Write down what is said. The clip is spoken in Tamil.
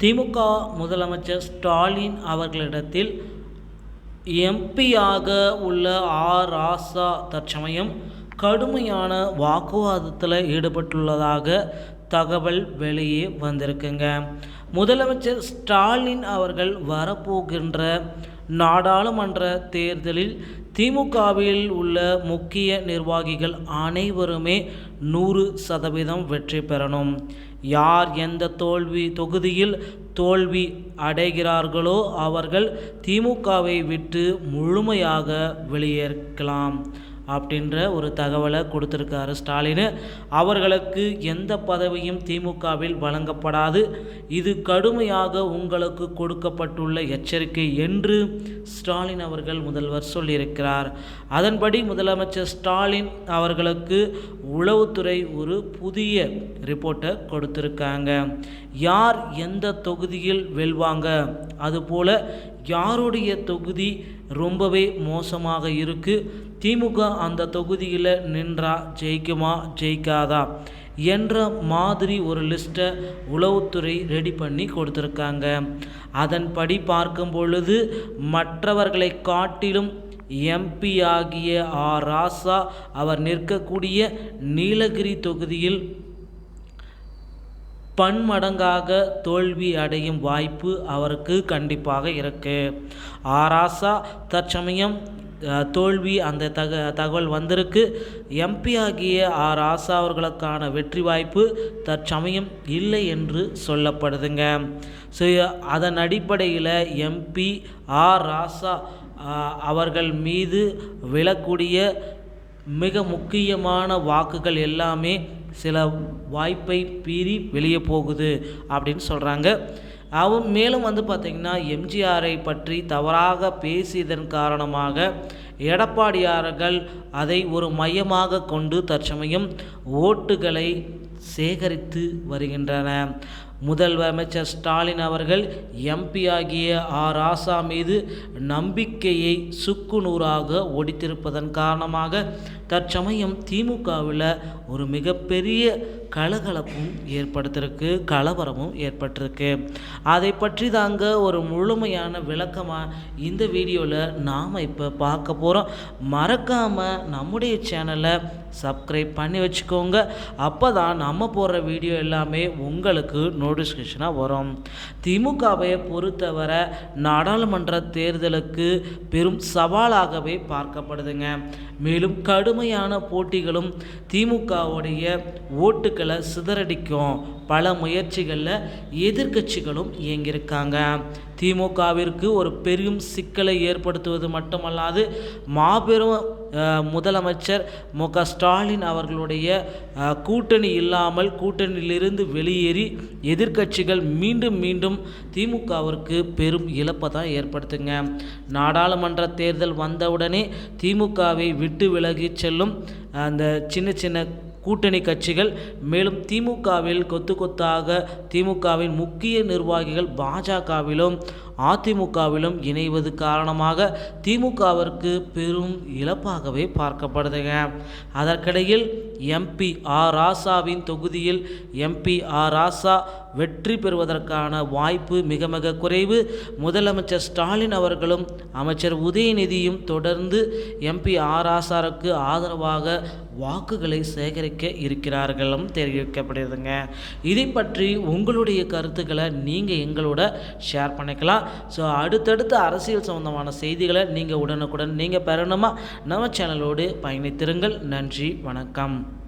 திமுக முதலமைச்சர் ஸ்டாலின் அவர்களிடத்தில் எம்பியாக உள்ள ஆர் ராசா தற்சமயம் கடுமையான வாக்குவாதத்தில் ஈடுபட்டுள்ளதாக தகவல் வெளியே வந்திருக்குங்க. முதலமைச்சர் ஸ்டாலின் அவர்கள் வரப்போகின்ற நாடாளுமன்ற தேர்தலில் திமுகவில் உள்ள முக்கிய நிர்வாகிகள் அனைவருமே நூறு சதவீதம் வெற்றி பெறணும். யார் எந்த தோல்வி தொகுதியில் தோல்வி அடைகிறார்களோ அவர்கள் திமுகவை விட்டு முழுமையாக வெளியேற்கலாம். அப்படின்ற ஒரு தகவலை கொடுத்துருக்காரு ஸ்டாலின். அவர்களுக்கு எந்த பதவியும் திமுகவில் வழங்கப்படாது. இது கடுமையாக உங்களுக்கு கொடுக்கப்பட்டுள்ள எச்சரிக்கை என்று ஸ்டாலின் அவர்கள் முதல்வர் சொல்லியிருக்கிறார். அதன்படி முதலமைச்சர் ஸ்டாலின் அவர்களுக்கு உளவுத்துறை ஒரு புதிய ரிப்போர்ட்டை கொடுத்துருக்காங்க. யார் எந்த தொகுதியில் வெல்வாங்க? அதுபோல் யாருடைய தொகுதி ரொம்பவே மோசமாக இருக்குது திமுக அந்த தொகுதியில் நின்றா ஜெயிக்குமா ஜெயிக்காதா என்ற மாதிரி ஒரு லிஸ்ட்டை உளவுத்துறை ரெடி பண்ணி கொடுத்துருக்காங்க. அதன்படி பார்க்கும் பொழுது மற்றவர்களை காட்டிலும் எம்பி ஆகிய ஆர் ராசா அவர் நிற்கக்கூடிய நீலகிரி தொகுதியில் பன்மடங்காக தோல்வி அடையும் வாய்ப்பு அவருக்கு கண்டிப்பாக இருக்கு. ஆராசா தற்சமயம் தோல்வி அந்த தக தகவல் வந்திருக்கு. எம்பி ஆகிய ஆர் ஆசா அவர்களுக்கான வெற்றி வாய்ப்பு தற்சமயம் இல்லை என்று சொல்லப்படுதுங்க. ஸோ அதன் அடிப்படையில் எம்பி ஆர் ராசா அவர்கள் மீது விழக்கூடிய மிக முக்கியமான வாக்குகள் எல்லாமே சில வாய்ப்பை பீறி வெளியே போகுது அப்படின்னு சொல்கிறாங்க அவன் மேலும் வந்து பார்த்திங்கன்னா எம்ஜிஆரை பற்றி தவறாக பேசியதன் காரணமாக எடப்பாடியார்கள் அதை ஒரு மையமாக கொண்டு தற்சமயம் ஓட்டுகளை சேகரித்து வருகின்றன முதல்வர் அமைச்சர் ஸ்டாலின் அவர்கள் எம்பி ஆகிய ஆர் ஆசா மீது நம்பிக்கையை சுக்குநூறாக ஒடித்திருப்பதன் காரணமாக தற்சமயம் திமுகவில் ஒரு மிகப்பெரிய கலகலப்பும் ஏற்படுத்திருக்கு கலவரமும் ஏற்பட்டிருக்கு. அதை பற்றி தாங்க ஒரு முழுமையான விளக்கமாக இந்த வீடியோவில் நாம் இப்போ பார்க்க போகிறோம் மறக்காமல் நம்முடைய சேனலை சப்ஸ்கிரைப் பண்ணி வச்சுக்கோங்க. அப்போ தான் நம்ம போடுற வீடியோ எல்லாமே உங்களுக்கு நோட்டிஃபிகேஷனாக வரும். திமுகவை பொறுத்தவரை நாடாளுமன்ற தேர்தலுக்கு பெரும் சவாலாகவே பார்க்கப்படுதுங்க. மேலும் கடுமையான போட்டிகளும் திமுகவுடைய ஓட்டுக்களை சிதறடிக்கும். பல முயற்சிகளில் எதிர்கட்சிகளும் இயங்கியிருக்காங்க. திமுகவிற்கு ஒரு பெரும் சிக்கலை ஏற்படுத்துவது மட்டுமல்லாது மாபெரும் முதலமைச்சர் மு க ஸ்டாலின் அவர்களுடைய கூட்டணி இல்லாமல் கூட்டணியிலிருந்து வெளியேறி எதிர்க்கட்சிகள் மீண்டும் மீண்டும் திமுகவிற்கு பெரும் இழப்பை தான் ஏற்படுத்துங்க. நாடாளுமன்ற தேர்தல் வந்தவுடனே திமுகவை விட்டு விலகி செல்லும் அந்த சின்ன சின்ன கூட்டணி கட்சிகள் மேலும் திமுகவில் கொத்து கொத்தாக திமுகவின் முக்கிய நிர்வாகிகள் பாஜகவிலும் அதிமுகவிலும் இணைவது காரணமாக திமுகவிற்கு பெரும் இழப்பாகவே பார்க்கப்படுதுங்க. அதற்கிடையில் எம்பி ஆர் ராசாவின் தொகுதியில் எம்பி ஆர் ராசா வெற்றி பெறுவதற்கான வாய்ப்பு மிக மிக குறைவு. முதலமைச்சர் ஸ்டாலின் அவர்களும் அமைச்சர் உதயநிதியும் தொடர்ந்து எம்பி ஆர் ஆசாருக்கு ஆதரவாக வாக்குகளை சேகரிக்க இருக்கிறார்களும் தெரிவிக்கப்படுதுங்க. இதை பற்றி உங்களுடைய கருத்துக்களை நீங்கள் எங்களோட ஷேர் பண்ணிக்கலாம். ஸோ அடுத்தடுத்த அரசியல் சம்பந்தமான செய்திகளை நீங்கள் உடனுக்குடன் நீங்கள் பெறணுமா? நம்ம சேனலோடு பயணித்திருங்கள். நன்றி வணக்கம்.